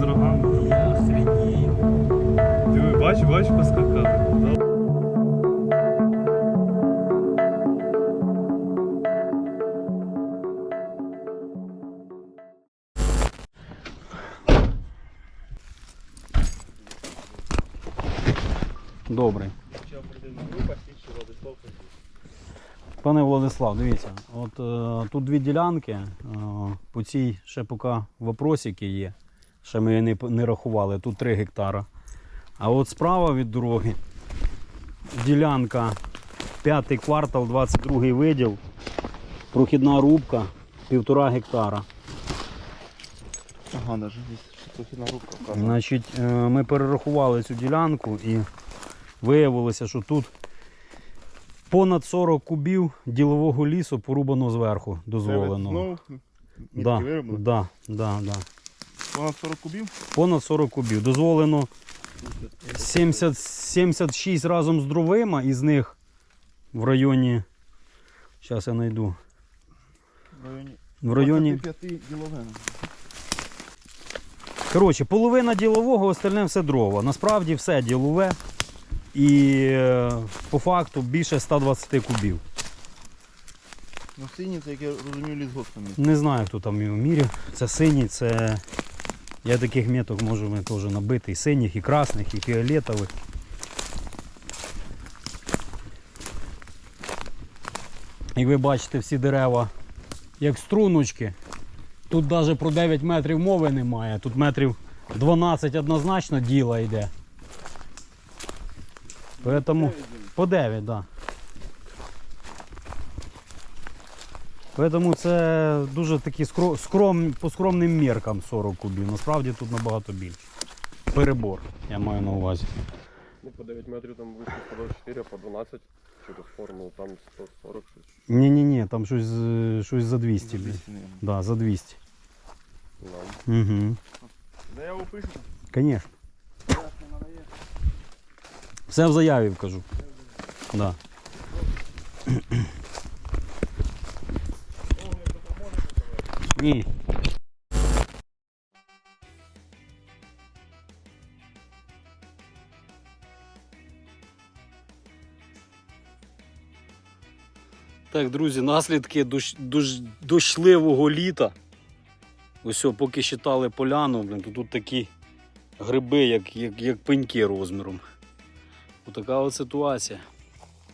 з рогами. Охренеть. Диви, бач, бач, поскакав. Добрий. Пане Владислав, дивіться, от е, тут дві ділянки. Е, по цій ще поки вопросики є. Ще ми не, не рахували. Тут 3 гектара. А от справа від дороги ділянка п'ятий квартал, 22 виділ. Прохідна рубка, півтора гектара. Ага, навіть трохи рубка. Значить, е, ми перерахували цю ділянку і виявилося, що тут понад 40 кубів ділового лісу порубано зверху, дозволено. Знову Да, да, да, да. Понад 40 кубів? Понад 40 кубів. Дозволено 70, 76 разом з дровима, із них в районі. Зараз я знайду. В районі В районі. 25 діловин. Коротше, половина ділового, остальне все дрова. Насправді все ділове. І е, по факту більше 120 кубів. Ну синій, це як я розумію, лісгоспами. Не знаю, хто там його міряв. Це синій, це. Я таких меток можу теж набити. І синіх, і красних, і фіолетових. Як ви бачите, всі дерева як струночки. Тут навіть про 9 метрів мови немає. Тут метрів 12 однозначно діла йде. Поэтому по 9, так. Да. Поэтому це дуже такі скром, по скромним міркам 40 кубів. Насправді тут набагато більше. Перебор, я маю на увазі. Ну, по 9 метрів там вийшло по 24, по 12 через формулу, там 140 щось. Ні-ні-ні, там щось, з- щось за 200. блін. Да, за 200. Нам. Угу. Де я опишу? Конечно. Все в заяві вкажу. Да. Ні. Так, друзі, наслідки дощ, дощ, дощливого літа. Ось, поки щитали поляну, блін, то тут такі гриби, як, як, як пеньки розміром. Отака от ситуація.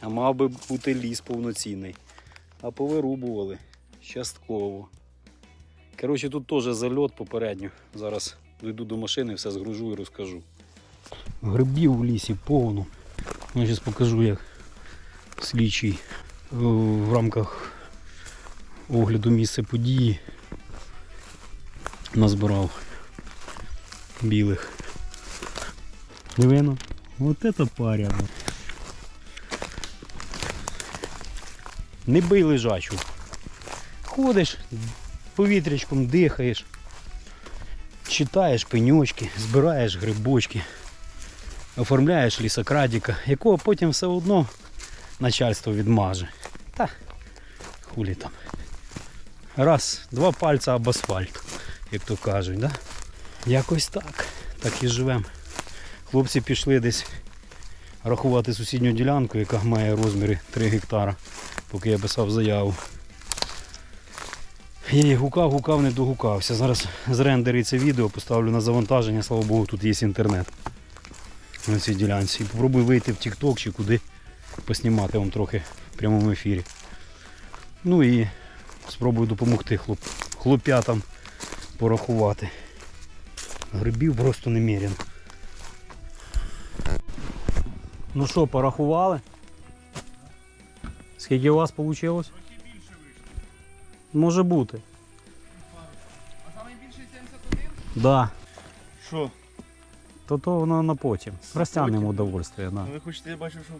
А мав би бути ліс повноцінний. А повирубували частково. Коротше, тут теж зальот попередньо. Зараз дойду до машини, все згружу і розкажу. Грибів в лісі повно. Я зараз покажу, як слідчий е, в рамках огляду місця події назбирав білих. Дивино. Вот это паря. Не бий лежачу. Ходиш, повітрячком дихаєш, читаєш пеньочки, збираєш грибочки, оформляєш лісокрадіка, якого потім все одно начальство відмаже. Та хулі там. Раз, два пальця об асфальт, як то кажуть, да? Якось так. Так і живемо. Хлопці пішли десь рахувати сусідню ділянку, яка має розміри 3 гектара, поки я писав заяву. Я їх гукав, гукав, не догукався. Зараз зрендериться відео, поставлю на завантаження, слава Богу, тут є інтернет на цій ділянці. І попробую вийти в TikTok чи куди поснімати вам трохи в прямому ефірі. Ну і спробую допомогти хлоп, хлоп'ятам порахувати. Грибів просто немерено. Ну що, порахували? Скільки у вас вийшло? Може бути. А найбільший 71? Да. Що? То то воно на потім. Розтягнемо удовольствие, да. Ви хочете, я бачив, що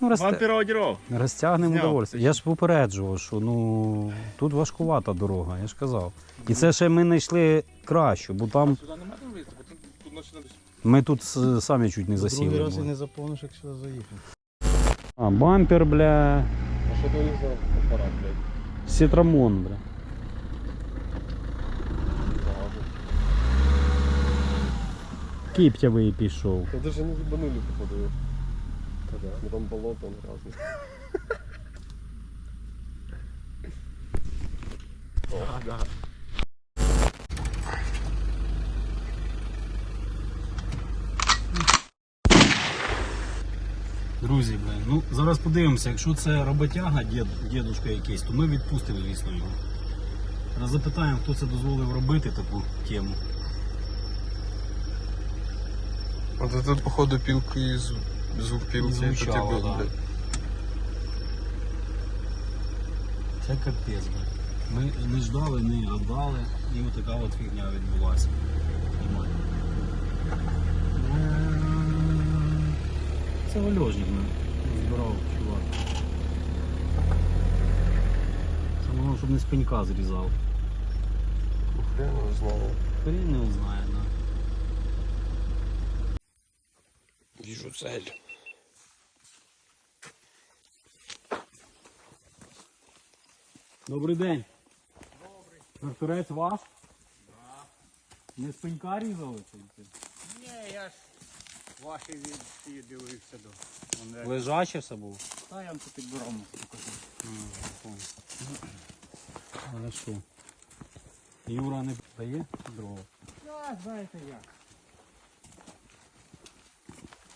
Ну, розтя... вампіра. Розтягнемо Зняв. удовольствие. Я ж попереджував, що ну тут важкувата дорога, я ж казав. І це ще ми знайшли кращу, бо там Сюди тут, тут ми тут с- самі чуть не засіли. Другий раз і були. не заповниш, як сюди заїхав. А, бампер, бля, А що то за апарат, блядь? Сітрамон, бля. киптявий пішов. Та даже не ебанули, походу. Ну там болото, он разный. О, да. Друзі, блин, ну зараз подивимося, якщо це роботяга, дід, дідушка якийсь, то ми відпустимо, звісно, його. Зараз запитаємо, хто це дозволив робити таку тему. Вот это, походу, пилка и звук, звук пилки. это Звучало, тебе, да. Це капець, блин. Ми не ждали, не гадали, і отака от фігня відбулася. Нормально. Це вальожник збирав чувак. Саме головне, щоб не з пенька зрізав. Ну, Хрен его знает. Хрен не знає, да. Вижу цель. Добрий день. Добрий. Тракторець ваш? Так. Не з пенька різали? чи? Ні, я ж ваші від всі дивився до. Вони- Лежаче все було? Та я вам тут підберу покажу. Хорошо. Юра не дає дрова? Так, знаєте як.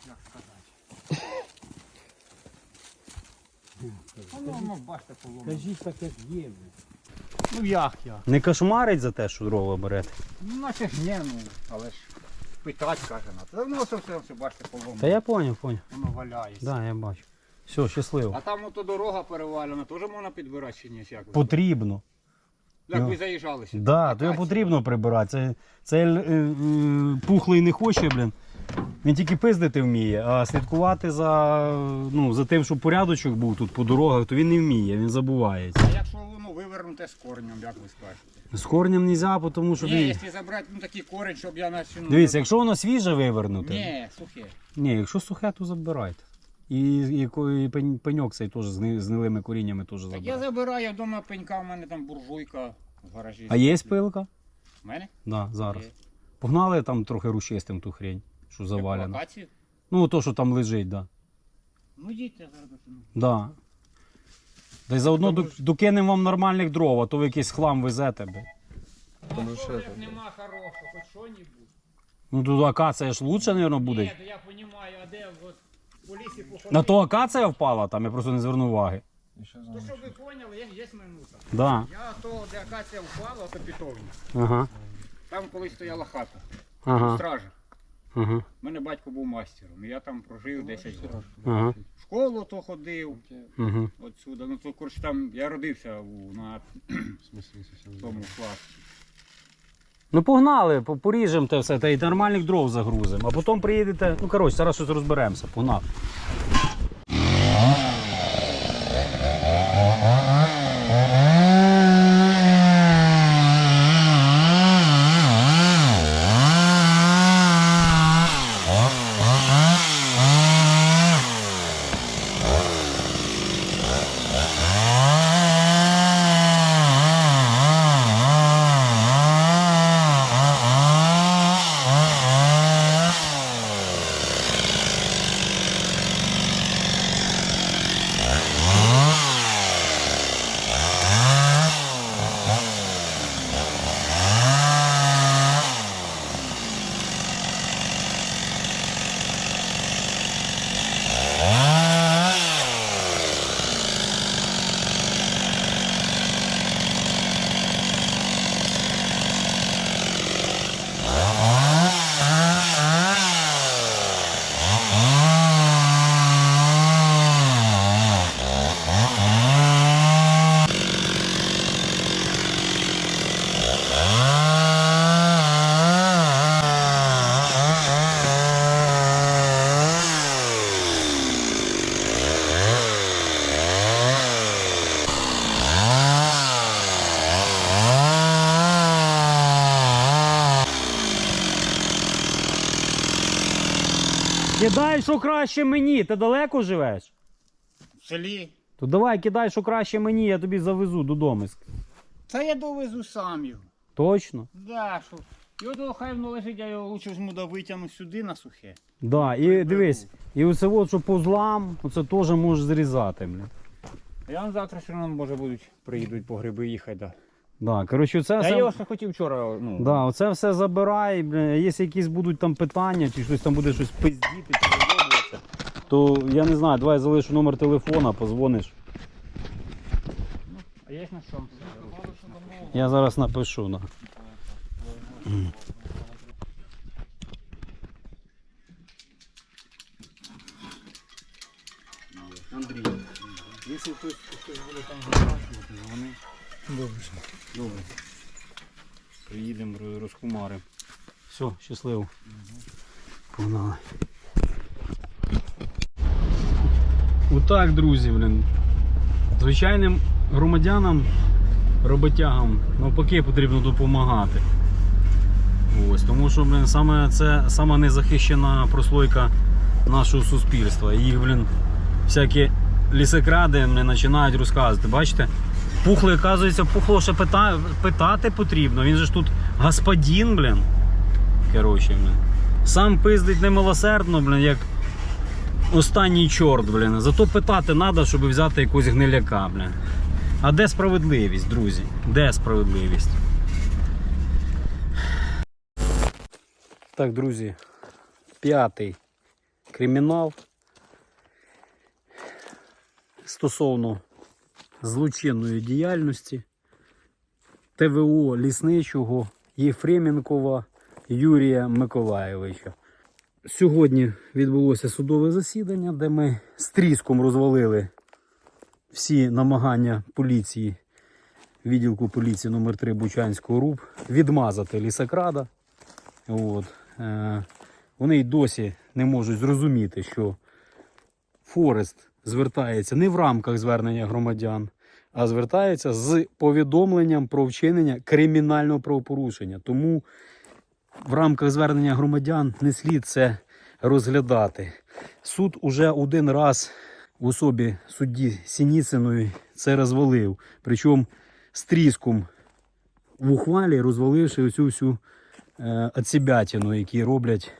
Як сказати. Воно, ну, бачите, поломано. Кажіть так, як є. Ну як я? Не кошмарить за те, що дрова берете? Ну, наче ж ні, ну, але ж питать каже на. Та воно все, все, все, бачите, поломано. Та я поняв, поняв. Воно валяється. Да, я бачу. Все, щасливо. А там ото дорога перевалена, теж можна підбирати чи ні? Як, ви? Потрібно. як ну. ви заїжджали сюди? Да, то його потрібно прибирати. Це, це е, е, пухлий не хоче, блін. Він тільки пиздити вміє, а слідкувати за, ну, за тим, щоб порядочок був тут по дорогах, то він не вміє, він забувається. А якщо вивернуте з коренем, як ви скажете? З корнем не можна, тому що. Ні, якщо забрати ну, такий корень, щоб я начну... Дивіться, якщо воно свіже вивернуте. Ні, сухе. Ні, якщо сухе, то забирайте. І, і, і пеньок цей теж з ни- з гнилими коріннями теж Так я забирайте. забираю вдома пенька, у мене там буржуйка в гаражі. А є пилка? У мене? Да, зараз. Є. Погнали там трохи рушистим ту хрень, що завалено. акацію? Ну, то, що там лежить, да. Ну їдьте зараз. ну. Да. Та й заодно ду- докинемо вам нормальних дров, а то ви якийсь хлам везете. бе. Тому Ну, що це, нема хорошого, хоч що-нибудь. Ну тут акація ж лучше, мабуть, буде. Ні, то я розумію, а де от по лісі походити. На то акація впала, там я просто не звернув уваги. То, щоб ви поняли, є, є минута. Да. Я то, де акація впала, то питовня. Ага. Там колись стояла хата, Ага. стража. Ага. У мене батько був мастером, і я там прожив 10 років. Ага. Школу то ходив, отсюда. Ну то коротше там я родився у, на тому класі. Ну погнали, по- поріжемо те все, та й нормальних дров загрузимо. А потім приїдете. Ну коротше, зараз щось розберемося. Погнали. Кидай, що краще мені. Ти далеко живеш? В селі. То давай кидай, що краще мені, я тобі завезу додому. Та я довезу сам його. Точно. Да, що. От хай воно лежить, я його лучше візьму да витягну сюди на сухе. Да, і дивись, і оце от, що по злам, оце теж можеш зрізати, блін. Я вам завтра все одно може будуть приїдуть по гриби їхати. Да. Да, коротше, це Я все... його ще хотів вчора, ну. Да, оце все забирай, бля, якщо якісь будуть там питання, чи щось там буде щось пиздіти, чи то я не знаю, давай залишу номер телефона, позвониш. А на? Я зараз напишу. Да. Андрій, якщо хтось, хтось буде там запрашувати, дзвони. Добре. Добре. Приїдемо, ро- розкумаримо. Все, щасливо. Погнали. Отак, друзі, блін. Звичайним громадянам, роботягам навпаки потрібно допомагати. Ось, тому що, блін, саме це сама незахищена прослойка нашого суспільства. Їх, блін, всякі лісокради блін, починають розказувати. Бачите? Пухло, оказується, пухло ще пита... питати потрібно. Він же ж тут господин, блін. Коротше, блін. Сам пиздить немилосердно, блін, як останній чорт, блін. Зато питати треба, щоб взяти якогось гниляка, блін. А де справедливість, друзі? Де справедливість? Так, друзі. П'ятий кримінал. Стосовно злочинної діяльності ТВО лісничого Єфременкова Юрія Миколаєвича. Сьогодні відбулося судове засідання, де ми з тріском розвалили всі намагання поліції, відділку поліції номер 3 Бучанського РУП відмазати лісокрада. От. Е, вони й досі не можуть зрозуміти, що Форест звертається не в рамках звернення громадян, а звертається з повідомленням про вчинення кримінального правопорушення. Тому в рамках звернення громадян не слід це розглядати. Суд уже один раз в особі судді Сініциної це розвалив. Причому з тріском в ухвалі розваливши оцю всю е, оцібятину, які роблять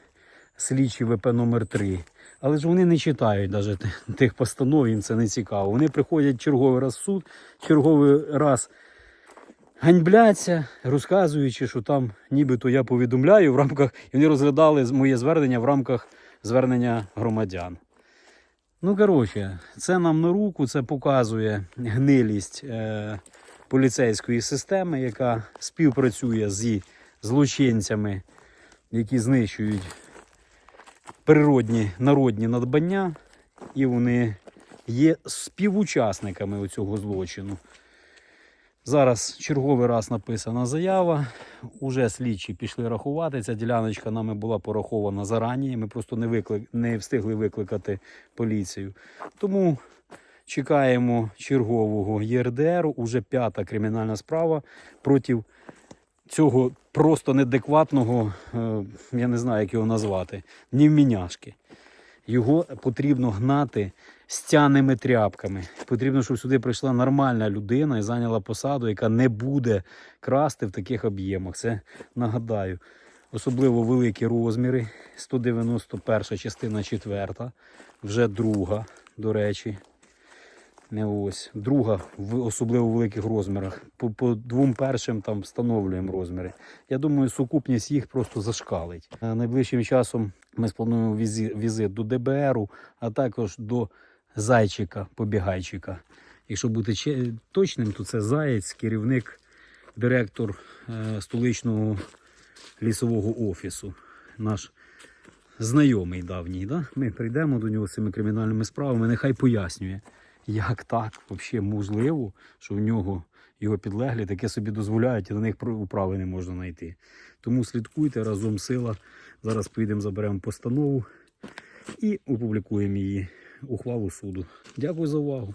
слідчі ВП номер 3 Але ж вони не читають навіть тих постанов, їм це не цікаво. Вони приходять черговий раз в суд, черговий раз ганьбляться, розказуючи, що там нібито я повідомляю в рамках, і вони розглядали моє звернення в рамках звернення громадян. Ну, коротше, це нам на руку, це показує гнилість е, поліцейської системи, яка співпрацює зі злочинцями, які знищують природні народні надбання, і вони є співучасниками цього злочину. Зараз черговий раз написана заява. Уже слідчі пішли рахувати. Ця діляночка нами була порахована зарані. Ми просто не, виклик... не встигли викликати поліцію. Тому чекаємо чергового ЄРДР. Уже п'ята кримінальна справа проти цього просто неадекватного, е, я не знаю, як його назвати, нівміняшки. Його потрібно гнати стяними тряпками. Потрібно, щоб сюди прийшла нормальна людина і зайняла посаду, яка не буде красти в таких об'ємах. Це нагадаю. Особливо великі розміри. 191 частина 4, вже друга, до речі. Не ось. Друга в особливо великих розмірах. По, по двом першим там встановлюємо розміри. Я думаю, сукупність їх просто зашкалить. Найближчим часом ми сплануємо візит до ДБРу, а також до зайчика, побігайчика. Якщо бути точним, то це заєць, керівник, директор е, столичного лісового офісу. Наш знайомий давній. Да? Ми прийдемо до нього з цими кримінальними справами, нехай пояснює, як так взагалі можливо, що в нього його підлеглі таке собі дозволяють, і на них управи не можна знайти. Тому слідкуйте разом сила. Зараз поїдемо, заберемо постанову і опублікуємо її ухвалу суду. Дякую за увагу.